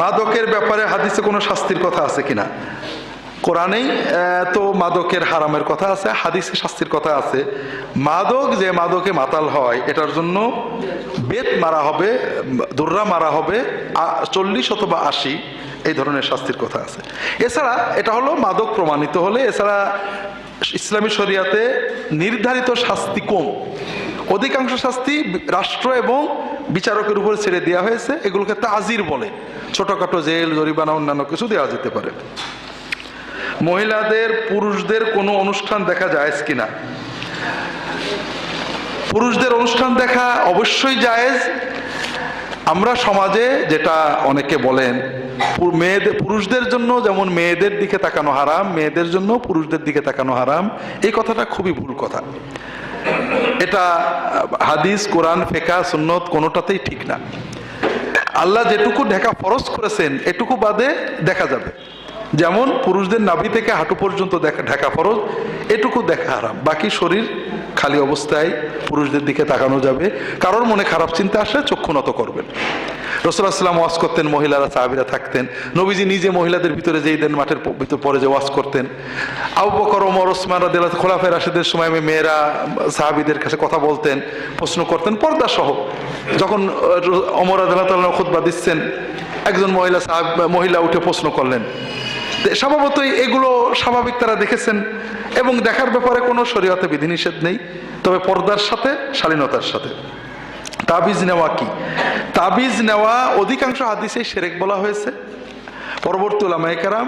মাদকের ব্যাপারে হাদিসে কোনো শাস্তির কথা আছে কিনা? কোরআনেই তো মাদকের হারামের কথা আছে, হাদিসে শাস্তির কথা আছে। মাদক যে মাদকে মাতাল হয়, এটার জন্য বেত মারা হবে, দুর্রা মারা হবে চল্লিশ অথবা আশি, এই ধরনের শাস্তির কথা আছে। এছাড়া এটা হলো মাদক প্রমাণিত হলে, এছাড়া ইসলামী শরিয়াতে নির্ধারিত শাস্তি কম। অধিকাংশ শাস্তি রাষ্ট্র এবং বিচারকের উপর ছেড়ে দেওয়া হয়েছে, এগুলোকে তাজির বলে। ছোটখাটো জেল, জরিমানা, অন্যান্য কিছু দেওয়া যেতে পারে। মহিলাদের, পুরুষদের কোনো অনুষ্ঠান দেখা যায় কিনা? পুরুষদের অনুষ্ঠান দেখা অবশ্যই জায়েজ। আমরা সমাজে যেটা অনেকে বলেন মেয়েদের পুরুষদের জন্য যেমন মেয়েদের দিকে তাকানো হারাম, মেয়েদের জন্য পুরুষদের দিকে তাকানো হারাম, এই কথাটা খুবই ভুল কথা। এটা হাদিস, কোরআন ফেকা সুন্নত কোনোটাতেই ঠিক না। আল্লাহ যেটুকু ঢেকা ফরজ করেছেন, এটুকু বাদে দেখা যাবে। যেমন পুরুষদের নাভি থেকে হাঁটু পর্যন্ত দেখা, ঢাকা ফরজ, এটুকু দেখা আরাম বাকি শরীর খালি অবস্থায় পুরুষদের দিকে তাকানো যাবে। কারোর মনে খারাপ চিন্তা আসলে চক্ষু নত করবেন। রসুলাম ওয়াজ করতেন মহিলারা সাহাবিরা থাকতেন। নবীজি নিজে মহিলাদের ভিতরে যেই দেন মাঠের ভিতর পরে যে ওয়াজ করতেন। আবু বকর ওমর ওসমান রাদিয়াল্লাহু আনহু, খোলাফায়ে রাশিদের সময় মেয়েরা সাহাবিদের কাছে কথা বলতেন প্রশ্ন করতেন পর্দা সহ। যখন ওমর আদাল্লাহ খুতবা দিচ্ছেন একজন মহিলা সাহাব মহিলা উঠে প্রশ্ন করলেন স্বভাবতই এগুলো স্বাভাবিক তারা দেখেছেন এবং দেখার ব্যাপারে কোনো শরীয়তে বিধিনিষেধ নেই তবে পর্দার সাথে শালীনতার সাথে। তাবিজ নেওয়া কি? তাবিজ নেওয়া অধিকাংশ হাদিসে সেরেক বলা হয়েছে। পরবর্তী ওলামাইকারাম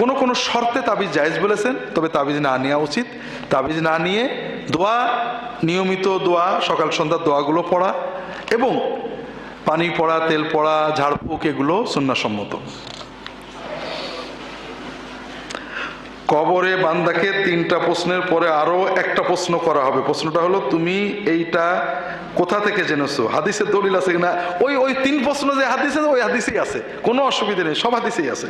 কোনো কোনো শর্তে তাবিজ জায়েজ বলেছেন, তবে তাবিজ না নেওয়া উচিত। তাবিজ না নিয়ে দোয়া, নিয়মিত দোয়া, সকাল সন্ধ্যার দোয়াগুলো পড়া এবং পানি পড়া, তেল পড়া, ঝাড়ফুঁক এগুলো সুন্নাসম্মত। কবরে বান্দাকে তিনটা প্রশ্নের পরে আরও একটা প্রশ্ন করা হবে। প্রশ্নটা হলো, তুমি এইটা কোথা থেকে জেনেছো? হাদিসের দলিল আছে কিনা? ওই ওই তিন প্রশ্ন যে হাদিসে ওই হাদিসেই আছে। কোনো অসুবিধা নেই, সব হাদিসেই আছে।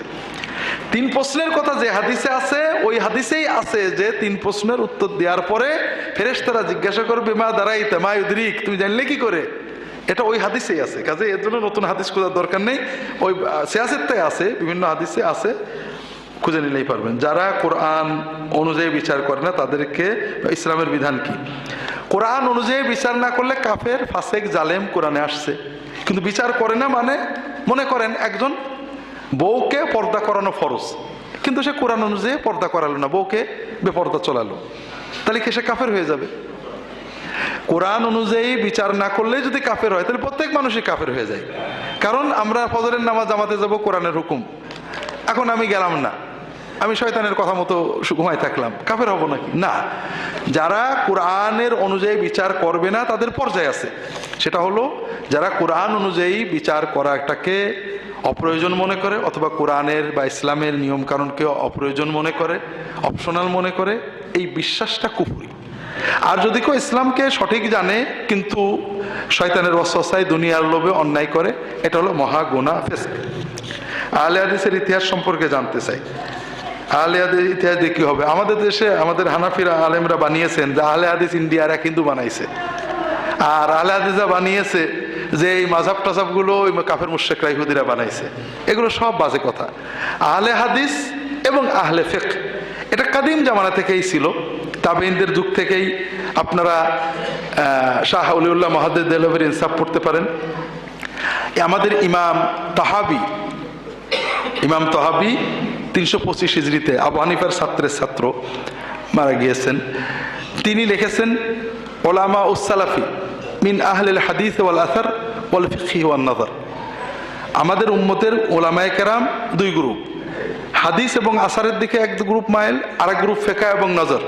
তিন প্রশ্নের কথা যে হাদিসে আছে, ওই হাদিসেই আছে যে তিন প্রশ্নের উত্তর দেওয়ার পরে ফেরেশতারা জিজ্ঞাসা করবে, মা দাঁড়াই মা ইউদ্রিক, তুমি জানলে কি করে? এটা ওই হাদিসেই আছে। কাজে এর জন্য নতুন হাদিস খোঁজার দরকার নেই। ওই সিয়াসেরটাই আছে, বিভিন্ন হাদিসে আছে। খুঁজে নিলেই পারবেন। যারা কোরআন অনুযায়ী বিচার করে না, তাদেরকে ইসলামের বিধান কি? কোরআন অনুযায়ী বিচার না করলে কাফের, ফাসেক, জালেম কোরআনে আসছে। কিন্তু বিচার করে না মানে মনে করেন একজন বউকে পর্দা করানো ফরজ, কিন্তু সে কোরআন অনুযায়ী পর্দা করালো না, বউকে বেপর্দা চলালো। তাহলে কি সে কাফের হয়ে যাবে? কোরআন অনুযায়ী বিচার না করলে যদি কাফের হয়, তাহলে প্রত্যেক মানুষই কাফের হয়ে যায়। কারণ আমরা ফজরের নামাজ জামাতে যাব, কোরআনের হুকুম। এখন আমি গেলাম না। আমি শয়তানের কথা মতো ঘুমায় থাকলাম। কাফের হব নাকি? না। যারা কোরআনের অনুযায়ী বিচার করবে না, তাদের পর্যায়ে আছে। সেটা হলো, যারা কোরআন অনুযায়ী বিচার করাটাকে অপ্রয়োজন মনে করে, অথবা কোরআনের বা ইসলামের নিয়মকানুনকে অপ্রয়োজন মনে করে, অপশনাল মনে করে, এই বিশ্বাসটা কুফুরি। আর যদি কেউ ইসলামকে সঠিক জানে, কিন্তু শয়তানের অস্বস্থায় দুনিয়ার লোভে অন্যায় করে, এটা হলো মহা গুণা ফেসক আহলে ইতিহাস সম্পর্কে জানতে চাই। আহলে হাদিস ইতিহাস দিয়ে কি হবে? আমাদের দেশে আমাদের হানাফিরা, আলেমরা বানিয়েছেন যে আহলে হাদিস ইন্ডিয়ার হিন্দু বানাইছে। আর আহলে হাদিসা বানিয়েছে যে এই মাঝাব টাজাবগুলো ওই কাফের মুশেকরা ইহুদিরা বানাইছে। এগুলো সব বাজে কথা। আহলে হাদিস এবং আহলে ফেক এটা কাদিম জামানা থেকেই ছিল। তাবেইনদের যুগ থেকেই আপনারা শাহ উলিউল্লাহ মহাদ্দ দেলভের ইনসাফ পড়তে পারেন। আমাদের ইমাম তাহাবি, ইমাম তহাবি তিনশো পঁচিশ হিজড়িতে আবু হানিফার ছাত্রের ছাত্র মারা গিয়েছেন। তিনি লিখেছেন, ওলামা উসালাফি মিন আহলিল হাদিস ওয়াল আসার ওয়াল ফিকি ওয়ান নাজার। আমাদের উম্মতের ওলামায় কেরাম দুই গ্রুপ, হাদিস এবং আসারের দিকে এক গ্রুপ মাইল আর এক গ্রুপ ফেকা এবং নজর।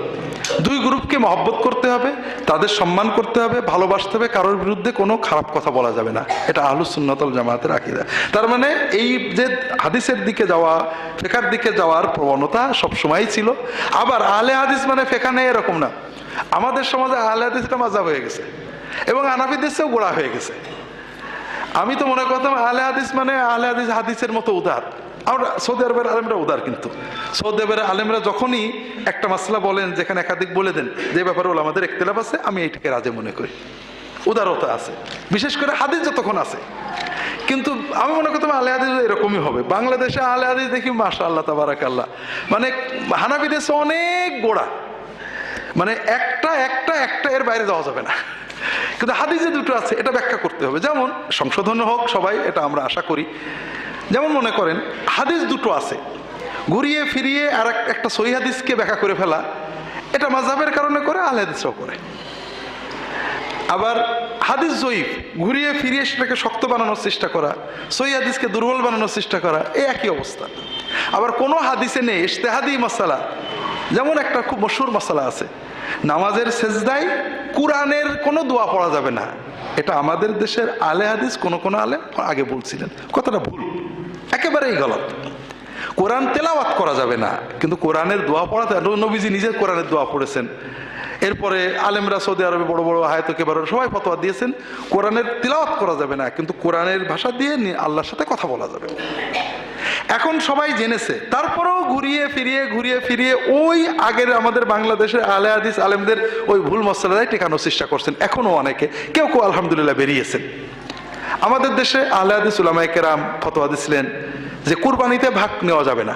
দুই গ্রুপকে মহব্বত করতে হবে, তাদের সম্মান করতে হবে, ভালোবাসতে হবে, কারোর বিরুদ্ধে কোনো খারাপ কথা বলা যাবে না। এটা আহলুসুন্নতল জামাতের আকিদা। তার মানে এই যে হাদিসের দিকে যাওয়া, ফেকার দিকে যাওয়ার প্রবণতা সবসময়ই ছিল। আবার আলে হাদিস মানে ফেকা নেই এরকম না। আমাদের সমাজে আলে হাদিসটা মাজা হয়ে গেছে এবং আনাফি দেশেও গোড়া হয়ে গেছে। আমি তো মনে করতাম আহলে হাদিস মানে আহলে হাদিস হাদিসের মতো উদার। আমরা সৌদি আরবের আলেমরা উদার কিন্তু। সৌদি আরবের আলেমরা যখনই একটা মাসলা বলেন, যেখানে একাধিক বলে দেন, যে ব্যাপারে ওলা আমাদের একতলাপ আছে, আমি এইটাকে রাজে মনে করি। উদারতা আছে। বিশেষ করে হাদিস যতক্ষণ আছে। কিন্তু আমি মনে করতাম আলে হাদিস এরকমই হবে। বাংলাদেশে আলে হাদিস দেখি মাসা আল্লাহ তাবারাক আল্লাহ মানে হানাফি দেশে অনেক গোড়া। মানে একটা একটা একটা এর বাইরে যাওয়া যাবে না। কিন্তু হাদিসে দুটো আছে, এটা ব্যাখ্যা করতে হবে। যেমন, সংশোধন হোক সবাই, এটা আমরা আশা করি। যেমন মনে করেন, হাদিস দুটো আছে। ঘুরিয়ে ফিরিয়ে আর এক- একটা সহি হাদিসকে ব্যাখ্যা করে ফেলা, এটা মাজাবের কারণে করে আল হাদিসও করে। আবার হাদিস জয়ীফ, ঘুরিয়ে ফিরিয়ে সেটাকে শক্ত বানানোর চেষ্টা করা সই হাদিসকে দুর্বল বানানোর চেষ্টা করা, এই একই অবস্থা। আবার কোনো হাদিসে নেই, ইশতেহাদি মশালা, যেমন একটা খুব মশুর মশালা আছে, নামাজের সেজদায় কোরআনের কোনো দোয়া পড়া যাবে না। এটা আমাদের দেশের আলে হাদিস, কোনো কোনো আলে আগে বলছিলেন। কথাটা ভুল। একেবারেই গলত। কোরআন তেলাওয়াত করা যাবে না, কিন্তু কোরআনের দোয়া পড়াতে নবীজি নিজের কোরআনের দোয়া পড়েছেন। এরপরে আলেমরা সৌদি আরবে বড় বড় আয়তকে বড় সবাই ফতোয়া দিয়েছেন, কোরআনের তিলাওয়াত করা যাবে না, কিন্তু কোরআনের ভাষা দিয়ে আল্লাহর সাথে কথা বলা যাবে। এখন সবাই জেনেছে, তারপরেও ঘুরিয়ে ফিরিয়ে ঘুরিয়ে ফিরিয়ে ওই আগের আমাদের বাংলাদেশের আলে হাদিস আলেমদের ওই ভুল মশলায় টেকানোর চেষ্টা করছেন। এখনও অনেকে, কেউ কেউ আলহামদুলিল্লাহ বেরিয়েছেন। আমাদের দেশে আলে হাদিস উলামায়ে কেরাম ফতোয়া দিছিলেন। যে কুরবানিতে ভাগ নেওয়া যাবে না।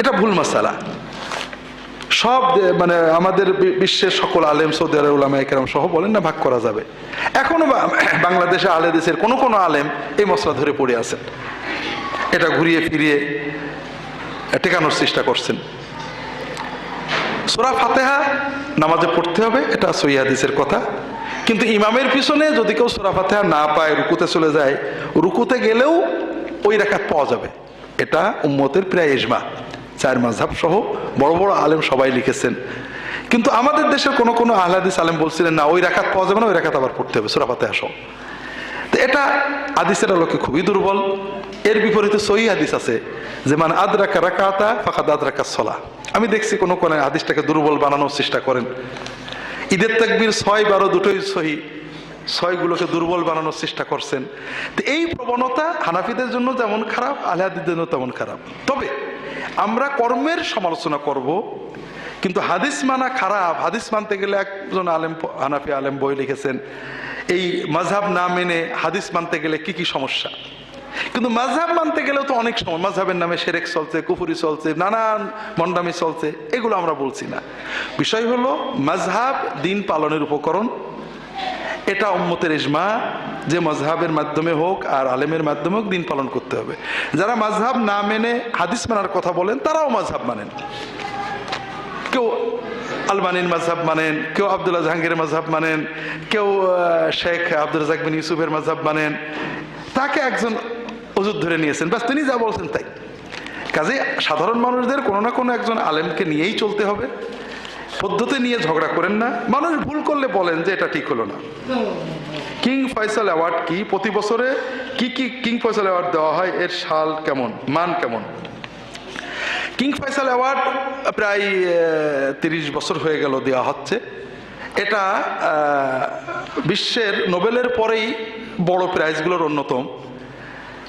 এটা ভুল মশালা সব মানে আমাদের বিশ্বের সকল আলেম সৌদি আরব উলামা একরাম সহ বলেন না, ভাগ করা যাবে। এখনও বাংলাদেশে আলে দেশের কোনো কোনো আলেম এই মশলা ধরে পড়ে আছেন। এটা ঘুরিয়ে ফিরিয়ে টেকানোর চেষ্টা করছেন। সোরা ফাতেহা নামাজে পড়তে হবে, এটা সৈয়াদিসের কথা। কিন্তু ইমামের পিছনে যদি কেউ সোরা ফাতেহা না পায়, রুকুতে চলে যায়, রুকুতে গেলেও ওই রেখাত পাওয়া যাবে। এটা উম্মতের প্রায় ইজমা। চার মাঝহাব সহ বড় বড় আলেম সবাই লিখেছেন। কিন্তু আমাদের দেশের কোনো কোনো আহলাদিস আলেম বলছিলেন, না, ওই রেখাত পাওয়া যাবে না, ওই রেখাত আবার পড়তে হবে, সোরা আসো তো এটা আদিসের আলোকে খুবই দুর্বল। এর বিপরীতে সহি হাদিস আছে যে মানে আদরাকা রাকাতা ফাঁকাদ আদরাকা সলা। আমি দেখছি কোনো কোনো হাদিসটাকে দুর্বল বানানোর চেষ্টা করেন। ঈদের তাকবির ছয় বারো দুটোই সহি। ছয়গুলোকে দুর্বল বানানোর চেষ্টা করছেন। তো এই প্রবণতা হানাফিদের জন্য যেমন খারাপ, আলহাদিদের জন্য তেমন খারাপ। তবে আমরা কর্মের সমালোচনা করব, কিন্তু হাদিস মানা খারাপ। হাদিস মানতে গেলে একজন আলেম, হানাফি আলেম বই লিখেছেন, এই মাঝহাব না মেনে হাদিস মানতে গেলে কি কি সমস্যা? কিন্তু মাঝহাব মানতে গেলেও তো অনেক সময় মাঝহাবের নামে সেরেক চলছে, কুফুরি চলছে, নানান মন্ডামি চলছে, এগুলো আমরা বলছি না। বিষয় হলো মাঝহাব দিন পালনের উপকরণ। এটা উম্মতের ইজমা, যে মজহাবের মাধ্যমে হোক আর আলেমের মাধ্যমে হোক দিন পালন করতে হবে। যারা মাঝহাব না মেনে হাদিস মানার কথা বলেন, তারাও মাঝহাব মানেন। কেউ আলবানির মাঝহাব মানেন, কেউ আবদুল্লাহ জাহাঙ্গীরের মাঝহাব মানেন, কেউ শেখ আব্দুল রাজাক বিন ইউসুফের মাঝহাব মানেন। তাকে একজন অজুদ ধরে নিয়েছেন। ব্যাস, তিনি যা বলছেন তাই। কাজে সাধারণ মানুষদের কোনো না কোনো একজন আলেমকে নিয়েই চলতে হবে। পদ্ধতি নিয়ে ঝগড়া করেন না। মানুষ ভুল করলে বলেন যে এটা ঠিক হলো না। কিং ফয়সাল অ্যাওয়ার্ড কি? প্রতি বছরে কি কি কিং ফয়সাল অ্যাওয়ার্ড দেওয়া হয়? এর সাল কেমন? মান কেমন? কিং ফয়সাল অ্যাওয়ার্ড প্রায় তিরিশ বছর হয়ে গেল দেওয়া হচ্ছে। এটা বিশ্বের নোবেলের পরেই বড় প্রাইজগুলোর অন্যতম।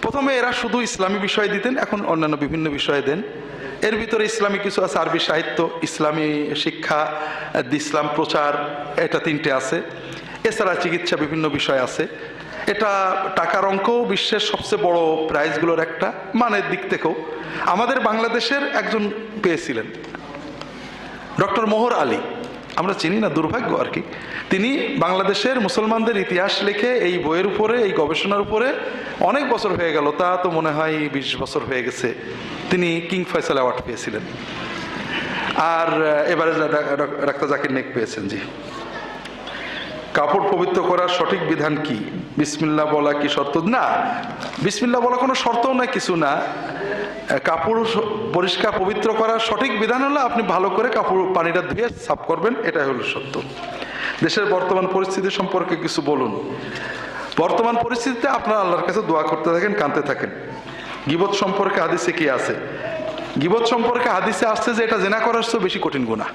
প্রথমে এরা শুধু ইসলামী বিষয় দিতেন, এখন অন্যান্য বিভিন্ন বিষয় দেন। এর ভিতরে ইসলামী কিছু আছে, আরবি সাহিত্য, ইসলামী শিক্ষা ইসলাম প্রচার, এটা তিনটে আছে। এছাড়া চিকিৎসা বিভিন্ন বিষয় আছে। এটা টাকার অঙ্কও বিশ্বের সবচেয়ে বড় প্রাইজগুলোর একটা, মানের দিক থেকেও। আমাদের বাংলাদেশের একজন পেয়েছিলেন, ডক্টর মোহর আলী। আমরা চিনি না, দুর্ভাগ্য আর কি। তিনি বাংলাদেশের মুসলমানদের ইতিহাস লিখে এই বইয়ের উপরে, এই গবেষণার উপরে অনেক বছর হয়ে গেল। তা তো মনে হয় বিশ বছর হয়ে গেছে। তিনি কিং ফয়সাল অ্যাওয়ার্ড পেয়েছিলেন। আর এবারে ডাক্তার জাকির নেক পেয়েছেন, জি। কাপড় পবিত্র করার সঠিক বিধান কি? বিসমিল্লা বলা কি শর্ত? না। বিসমিল্লা বলা কোনো শর্তও না কিছু না। কাপড় পরিষ্কার পবিত্র করার সঠিক বিধান হলো আপনি ভালো করে কাপড় পানিটা ধুয়ে সাফ করবেন, এটাই হলো সত্য। দেশের বর্তমান পরিস্থিতি সম্পর্কে কিছু বলুন। বর্তমান পরিস্থিতিতে আপনারা আল্লাহর কাছে দোয়া করতে থাকেন, কাঁদতে থাকেন। গিবত সম্পর্কে হাদিসে কি আছে? গিবত সম্পর্কে হাদিসে আসছে যে এটা জেনা করার চেয়েও বেশি কঠিন গুণা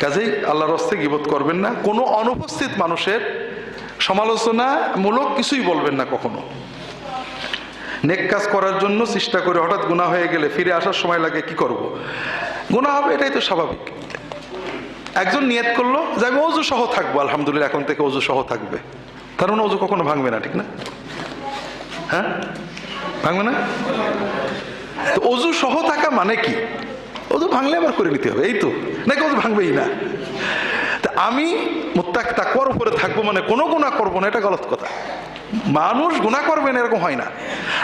কাজেই আল্লাহর হস্তে গিবত করবেন না। কোনো অনুপস্থিত মানুষের সমালোচনামূলক কিছুই বলবেন না কখনো। নেক কাজ করার জন্য চেষ্টা করে হঠাৎ গুণা হয়ে গেলে ফিরে আসার সময় লাগে, কি করব। গুণা হবে, এটাই তো স্বাভাবিক। একজন নিয়ত করল, যে আমি অজু সহ থাকব, আলহামদুলিল্লাহ, এখন থেকে অজু সহ থাকবে। তার মানে অজু কখনো ভাঙবে না, ঠিক না? হ্যাঁ? ভাঙবে না? অজু সহ থাকা মানে কি? অজু ভাঙলে আবার করে নিতে হবে, এই তো। নাকি অজু ভাঙবেই না। তা আমি মুত্তাক তাকুয়ার উপরে থাকব মানে কোনো গুণা করব না, এটা গলত কথা। মানুষ গুণা করবে না, এরকম হয় না।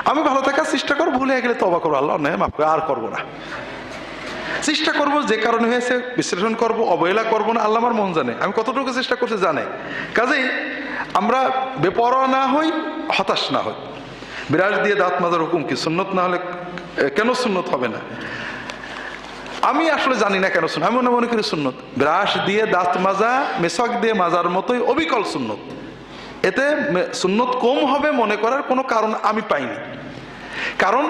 আমি ভালো থাকার চেষ্টা করব, ভুলে গেলে তবা করব। আল্লাহ নয় মাফ আর করব না। চেষ্টা করব, যে কারণে হয়েছে বিশ্লেষণ করব, অবহেলা করব না, আল্লাহ আমার মন জানে। আমি কতটুকু চেষ্টা করতে জানে। কাজেই আমরা বেপরোয়া না হই, হতাশ না হই। বিরাজ দিয়ে দাঁত মাজার হুকুম কি? সুন্নত না হলে কেন সুন্নত হবে না? আমি আসলে জানি না কেন শুন আমি মনে মনে করি সুন্নত। ব্রাশ দিয়ে দাঁত মাজা মেশক দিয়ে মাজার মতোই অবিকল সুন্নত। এতে সুন্নত কম হবে মনে করার কোনো কারণ আমি পাইনি। কারণ,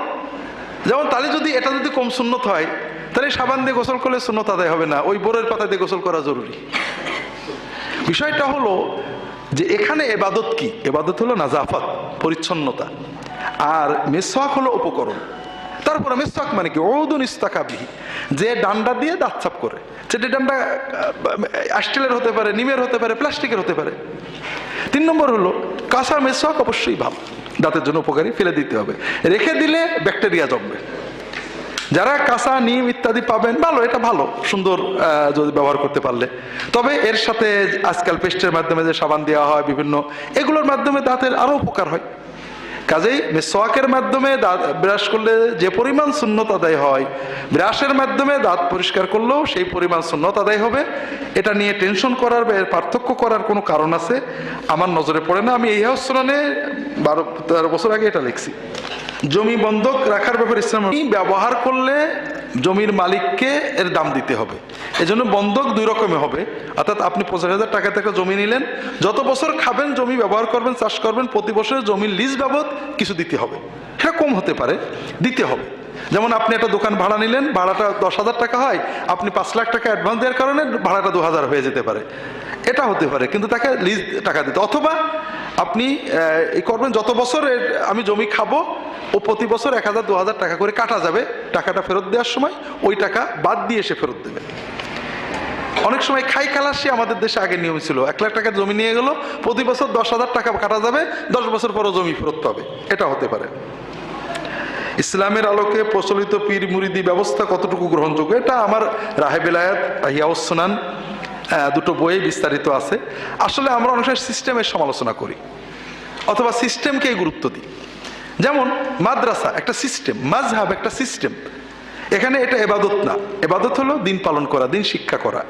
যেমন তাহলে যদি এটা যদি কম সুন্নত হয়, তাহলে সাবান দিয়ে গোসল করলে সুন্নত আদায় হবে না। ওই বোরের পাতা দিয়ে গোসল করা জরুরি। বিষয়টা হলো যে এখানে এবাদত কি? এবাদত হলো নাজাফত, পরিচ্ছন্নতা। আর মেসওয়াক হলো উপকরণ। তারপরে মেসওয়াক মানে কি ঔদুন ইস্তাকাবিহি যে ডান্ডা দিয়ে দাঁত সাফ করে সেটি ডান্ডা স্টিলের হতে পারে, নিমের হতে পারে, প্লাস্টিকের হতে পারে। তিন নম্বর হলো কাঁচা মেসওয়াক অবশ্যই ভালো, দাঁতের জন্য উপকারী, ফেলে দিতে হবে। রেখে দিলে ব্যাকটেরিয়া জমবে যারা কাঁচা, নিম ইত্যাদি পাবেন, ভালো, এটা ভালো, সুন্দর যদি ব্যবহার করতে পারলে। তবে এর সাথে আজকাল পেস্টের মাধ্যমে যে সাবান দেওয়া হয়, বিভিন্ন, এগুলোর মাধ্যমে দাঁতের আরও উপকার হয়। কাজেই মেসোয়াকের মাধ্যমে দাঁত ব্রাশ করলে যে পরিমাণ শূন্যত আদায় হয়, ব্রাশের মাধ্যমে দাঁত পরিষ্কার করলেও সেই পরিমাণ শূন্যত আদায় হবে। এটা নিয়ে টেনশন করার বা পার্থক্য করার কোনো কারণ আছে। আমার নজরে পড়ে না, আমি এই হাউসরানে বারো, তেরো বছর আগে এটা লিখছি। জমি বন্ধক রাখার ব্যাপারে ইসলাম ব্যবহার করলে জমির মালিককে এর দাম দিতে হবে। এজন্য বন্ধক দুই রকমের হবে। অর্থাৎ আপনি পঁচাশ হাজার টাকা থেকে জমি নিলেন, যত বছর খাবেন, জমি ব্যবহার করবেন, চাষ করবেন, প্রতি বছর জমির লিজ বাবদ কিছু দিতে হবে। সেটা কম হতে পারে, দিতে হবে। যেমন আপনি একটা দোকান ভাড়া নিলেন, ভাড়াটা দশ হাজার টাকা হয়, আপনি পাঁচ লাখ টাকা অ্যাডভান্স দেওয়ার কারণে ভাড়াটা দু হাজার হয়ে যেতে পারে। এটা হতে পারে, কিন্তু তাকে লিজ টাকা দিতে অথবা আপনি এই করবেন, যত বছর আমি জমি খাব ও প্রতি বছর এক হাজার, দু হাজার টাকা করে কাটা যাবে টাকাটা ফেরত দেওয়ার সময় ওই টাকা বাদ দিয়ে সে ফেরত দেবে। অনেক সময় খাই খালাসি আমাদের দেশে আগে নিয়ম ছিল। এক লাখ টাকার জমি নিয়ে গেল, প্রতি বছর দশ হাজার টাকা কাটা যাবে, দশ বছর পরও জমি ফেরত পাবে। এটা হতে পারে। ইসলামের আলোকে প্রচলিত পীর মুরিদি ব্যবস্থা কতটুকু গ্রহণযোগ্য, এটা আমার রাহে বেলায়াত হিয়াউসনান দুটো বইয়ে বিস্তারিত আছে। আসলে আমরা অনেক সময় সিস্টেমের সমালোচনা করি, অথবা সিস্টেমকেই গুরুত্ব দিই। যেমন মাদ্রাসা, একটা সিস্টেম মাজহাব একটা সিস্টেম এখানে এটা এবাদত না। এবাদত হলো দিন পালন করা, দিন শিক্ষা করা।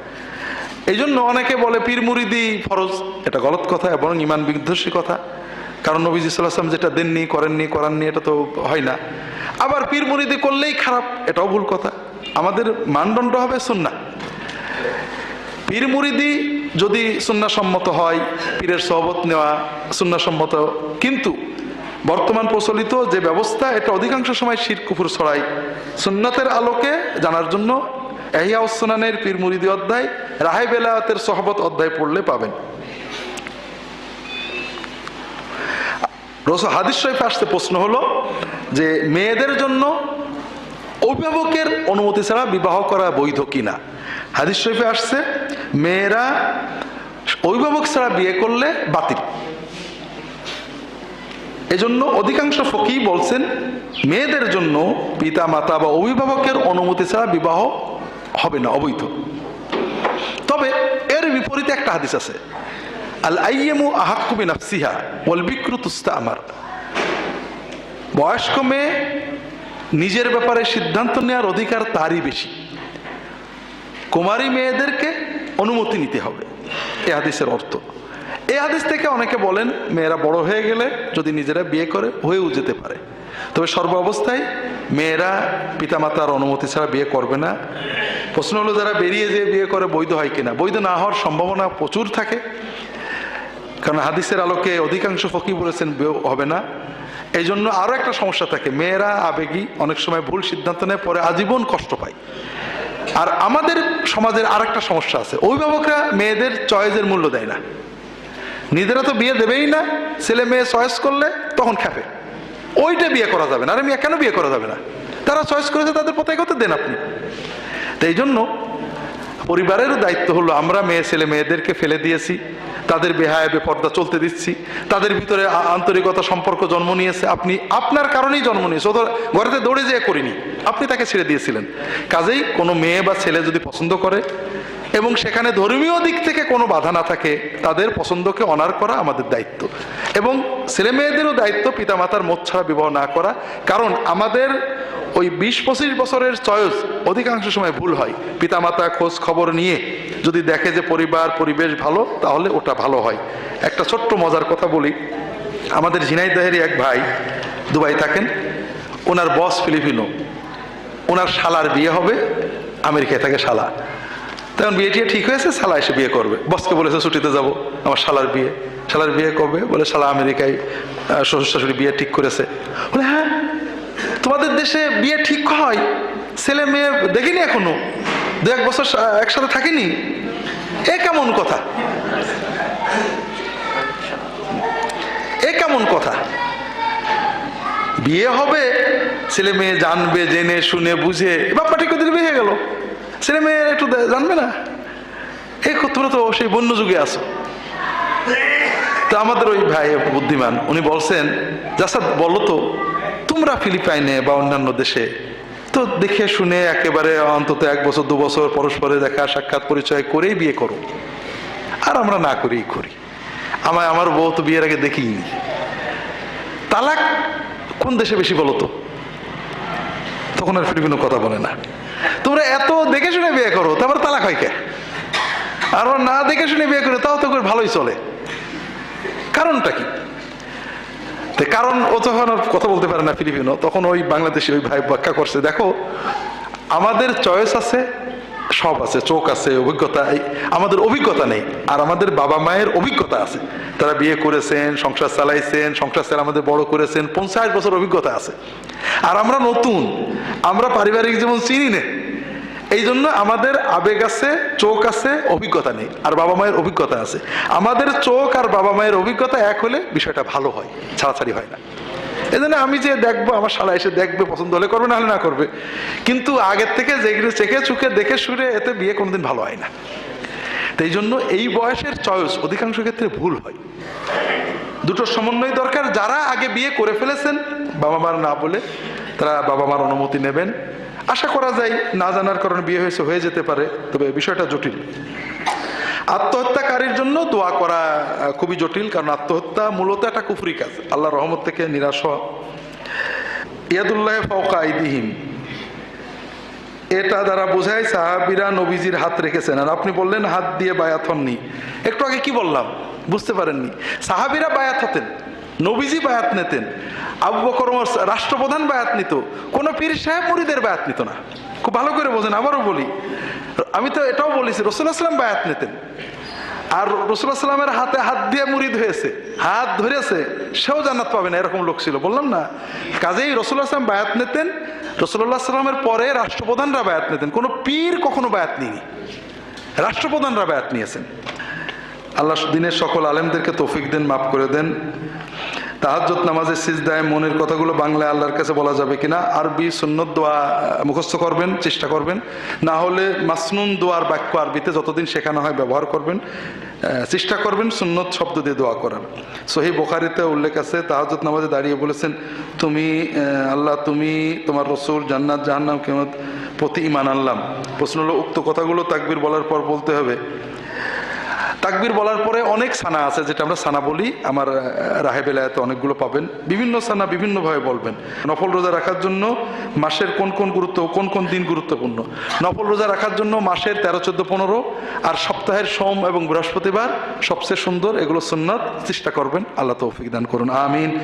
এই জন্য অনেকে বলে পীর মুরিদি ফরজ। এটা গলত কথা এবং ইমান বিধ্বসী কথা। কারণ নবীজ ইসলাম যেটা দেননি, করেননি, করাননি, এটা তো হয় না। আবার পীর মুরিদি করলেই খারাপ, এটাও ভুল কথা। আমাদের মানদণ্ড হবে সুন্না পীর মুরিদি যদি সুন্নাসম্মত হয়, পীরের সহবত নেওয়া সুন্নাসম্মত কিন্তু বর্তমান প্রচলিত যে ব্যবস্থা, এটা অধিকাংশ সময় শির কুফুর ছড়ায়। সুন্নতের আলোকে জানার জন্য এহিয়া ওসনানের পীর মুরিদি অধ্যায়, রাহে বেলায়াতের সহবত অধ্যায় পড়লে পাবেন। হাদিস শরীফে আসতে প্রশ্ন হলো যে, মেয়েদের জন্য অভিভাবকের অনুমতি ছাড়া বিবাহ করা বৈধ কিনা? হাদিস শরীফে আসছে, মেয়েরা অভিভাবক ছাড়া বিয়ে করলে বাতিল। এজন্য অধিকাংশ ফকি বলছেন, মেয়েদের জন্য পিতা মাতা বা অভিভাবকের অনুমতি ছাড়া বিবাহ হবে না, অবৈধ। তবে এর বিপরীতে একটা হাদিস আছে আল আইয়েমু আহাক্কুবি নাফসিহা ওয়াল বিক্রু তুস্তা আমার বয়স্ক মেয়ে নিজের ব্যাপারে সিদ্ধান্ত নেওয়ার অধিকার তারই বেশি। কুমারী মেয়েদেরকে অনুমতি নিতে হবে, এ হাদিসের অর্থ। এই হাদিস থেকে অনেকে বলেন, মেয়েরা বড় হয়ে গেলে যদি নিজেরা বিয়ে করে, হয়েও যেতে পারে। তবে সর্ব অবস্থায় মেয়েরা পিতামাতার অনুমতি ছাড়া বিয়ে করবে না। প্রশ্ন হলো, যারা বেরিয়ে যেয়ে বিয়ে করে, বৈধ হয় কিনা? বৈধ না হওয়ার সম্ভাবনা প্রচুর থাকে। কারণ হাদিসের আলোকে অধিকাংশ ফকি বলেছেন হবে না। এই জন্য আরও একটা সমস্যা থাকে। মেয়েরা আবেগী, অনেক সময় ভুল সিদ্ধান্ত নেয়, পরে আজীবন কষ্ট পায়। আর আমাদের সমাজের আর একটা সমস্যা আছে। অভিভাবকরা মেয়েদের চয়েসের মূল্য দেয় না। নিজেরা তো বিয়ে দেবেই না। ছেলে মেয়ে চয়েস করলে তখন খেপে। ওইটা বিয়ে করা যাবে না। আরে মেয়ে, কেন বিয়ে করা যাবে না? তারা চয়েস করেছে, তাদের পতাকা করতে দেন আপনি। তো এই জন্য পরিবারেরও দায়িত্ব হলো, আমরা মেয়ে, ছেলে মেয়েদেরকে ফেলে দিয়েছি। তাদের বেহায় বেপর্দা চলতে দিচ্ছি। তাদের ভিতরে আন্তরিকতা সম্পর্ক জন্ম নিয়েছে। আপনি, আপনার কারণেই জন্ম নিয়েছে। ওদের ঘরেতে দৌড়ে যেয়ে করিনি। আপনি তাকে ছেড়ে দিয়েছিলেন। কাজেই কোনো মেয়ে বা ছেলে যদি পছন্দ করে এবং সেখানে ধর্মীয় দিক থেকে কোনো বাধা না থাকে, তাদের পছন্দকে অনার করা আমাদের দায়িত্ব। এবং ছেলে মেয়েদেরও দায়িত্ব পিতামাতার মত ছাড়া বিবাহ না করা, কারণ আমাদের ওই বিশ পঁচিশ বছরের চয়েস অধিকাংশ সময় ভুল হয়। পিতামাতা খোঁজ খবর নিয়ে যদি দেখে যে পরিবার, পরিবেশ ভালো, তাহলে ওটা ভালো হয়। একটা ছোট্ট মজার কথা বলি। আমাদের ঝিনাইদাহেরই এক ভাই দুবাই থাকেন। ওনার বস ফিলিপিনো। ওনার শালার বিয়ে হবে, আমেরিকায় থাকে শালা। তখন বিয়ে টিয়ে ঠিক হয়েছে? শালা এসে বিয়ে করবে। বসকে বলেছে, ছুটিতে যাব। আমার শালার বিয়ে। শালার বিয়ে করবে বলে, শালা আমেরিকায় শ্বশুর শাশুড়ি বিয়ে ঠিক করেছে। বলে হ্যাঁ তোমাদের দেশে বিয়ে ঠিক হয়? ছেলে মেয়ে দেখিনি এখনও? দু এক বছর একসাথে থাকিনি? এ কেমন কথা? এ কেমন কথা? বিয়ে হবে, ছেলে মেয়ে জানবে, জেনে, শুনে, বুঝে, বাপ্পা ঠিক বিয়ে হয়ে গেল। ছেলে মেয়ে একটু জানবে না? এই তোমরা তো সেই বন্য যুগে আছো। তো আমাদের ওই ভাই বুদ্ধিমান, উনি বলছেন যাসা বলো তো, তোমরা ফিলিপাইনে বা অন্যান্য দেশে, তো দেখে শুনে একেবারে অন্তত এক বছর, দু বছর পরস্পরে দেখা, সাক্ষাৎ, পরিচয় করেই বিয়ে করো। আর আমরা না করেই করি। আমার আমার বউ তো বিয়ের আগে দেখিনি। তালাক কোন দেশে বেশি বলো তো? তখন আর ফিলিপিনো কথা বলে না। তোমরা এত দেখে শুনে বিয়ে করো, তারপর তালাক হয় কে? আর না দেখে শুনে বিয়ে করে, তাও তো ভালোই চলে। কারণটা কি? কারণ ও তখন কথা বলতে পারে না ফিলিপিনো, তখন ওই বাংলাদেশে ওই ভাই ব্যাখ্যা করছে, দেখো, আমাদের চয়েস আছে সব আছে, চোখ আছে, অভিজ্ঞতা আমাদের অভিজ্ঞতা নেই, আর আমাদের বাবা মায়ের অভিজ্ঞতা আছে। তারা বিয়ে করেছেন, সংসার চালাইছেন, সংসার চালা আমাদের বড় করেছেন, পঞ্চাশ বছর অভিজ্ঞতা আছে। আর আমরা নতুন, আমরা পারিবারিক জীবন চিনি না। এই জন্য আমাদের আবেগ আছে, চোখ আছে, অভিজ্ঞতা নেই, আর বাবা মায়ের অভিজ্ঞতা আছে। আমাদের চোখ আর বাবা মায়ের অভিজ্ঞতা এক হলে বিষয়টা ভালো হয়, ছাড়াছাড়ি হয় না। এই জন্য আমি যে দেখব, আমার শালা এসে দেখবে, পছন্দ হলে করবে না হলে না করবে। কিন্তু আগের থেকে যেগুলো চেখে চুকে দেখে শুনে এতে বিয়ে কোনোদিন ভালো হয় না। তো জন্য এই বয়সের চয়েস অধিকাংশ ক্ষেত্রে ভুল হয়। দুটো সমন্বয় দরকার। যারা আগে বিয়ে করে ফেলেছেন, বাবা মার না বলে তারা বাবা মার অনুমতি নেবেন। আশা করা যায়, না জানার কারণে বিয়ে হয়েছে, হয়ে যেতে পারে, তবে বিষয়টা জটিল। আত্মহত্যাকারীর জন্য দোয়া করা খুবই জটিল, কারণ আত্মহত্যা মূলত একটা কুফরি কাজ, আল্লাহ রহমত থেকে নিরাশ হওয়া। ইয়াদুল্লাহ ফৌকা আইদিহিম। এটা দ্বারা বোঝায় সাহাবিরা নবীজির হাত রেখেছেন। আর আপনি বললেন হাত দিয়ে বায়াত হননি। একটু আগে কি বললাম? বুঝতে পারেননি। সাহাবিরা বায়াত হতেন, নবীজি বায়াত নিতেন। আবু বকর রাষ্ট্রপ্রধান বায়াত নিত, কোনো পীর সাহেব মুরিদের বায়াত নিত না। খুব ভালো করে বোঝেন, আবারও বলি। আমি তো এটাও বলেছি রসুল্লাহ সাল্লাম বায়াত নিতেন। আর রসুল্লাহ সাল্লামের হাতে হাত দিয়ে মুরিদ হয়েছে, হাত ধরেছে, সেও জান্নাত পাবে না, এরকম লোক ছিল, বললাম না। কাজেই রসুল্লাহ সাল্লাম বায়াত নিতেন রসুল্লাহ সাল্লামের পরে রাষ্ট্রপ্রধানরা বায়াত নিতেন, কোনো পীর কখনো বায়াত নিনি রাষ্ট্রপ্রধানরা বায়াত নিয়েছেন। আল্লাহ দিনের সকল আলেমদেরকে তৌফিক দেন, মাফ করে দেন। তাহাজ্জত নামাজের সিজদায় মনের কথাগুলো বাংলায় আল্লাহর কাছে বলা যাবে কিনা? আরবি সুন্নত দোয়া মুখস্থ করবেন, চেষ্টা করবেন। না হলে মাসনুন দোয়ার বাক্য আরবিতে যতদিন শেখানো হয় ব্যবহার করবেন। চেষ্টা করবেন সুন্নত শব্দ দিয়ে দোয়া করার। সহি বোখারিতে উল্লেখ আছে তাহাজত নামাজে দাঁড়িয়ে বলেছেন, তুমি আল্লাহ, তুমি তোমার রসুল জান্নাত, জাহান্নাম কেমন প্রতি ইমান আনলাম। প্রশ্ন হলো, উক্ত কথাগুলো তাকবির বলার পর বলতে হবে। তাকবির বলার পরে অনেক সানা আছে যেটা আমরা সানা বলি। আমার আহ, রাহে বেলায়তে অনেকগুলো পাবেন। বিভিন্ন সানা বিভিন্নভাবে বলবেন। নফল রোজা রাখার জন্য মাসের কোন কোন গুরুত্ব কোন কোন দিন গুরুত্বপূর্ণ? নফল রোজা রাখার জন্য মাসের তেরো চোদ্দ পনেরো আর সপ্তাহের সোম এবং বৃহস্পতিবার সবচেয়ে সুন্দর এগুলো সুন্নাত চেষ্টা করবেন। আল্লাহ তৌফিক দান করুন। আমিন।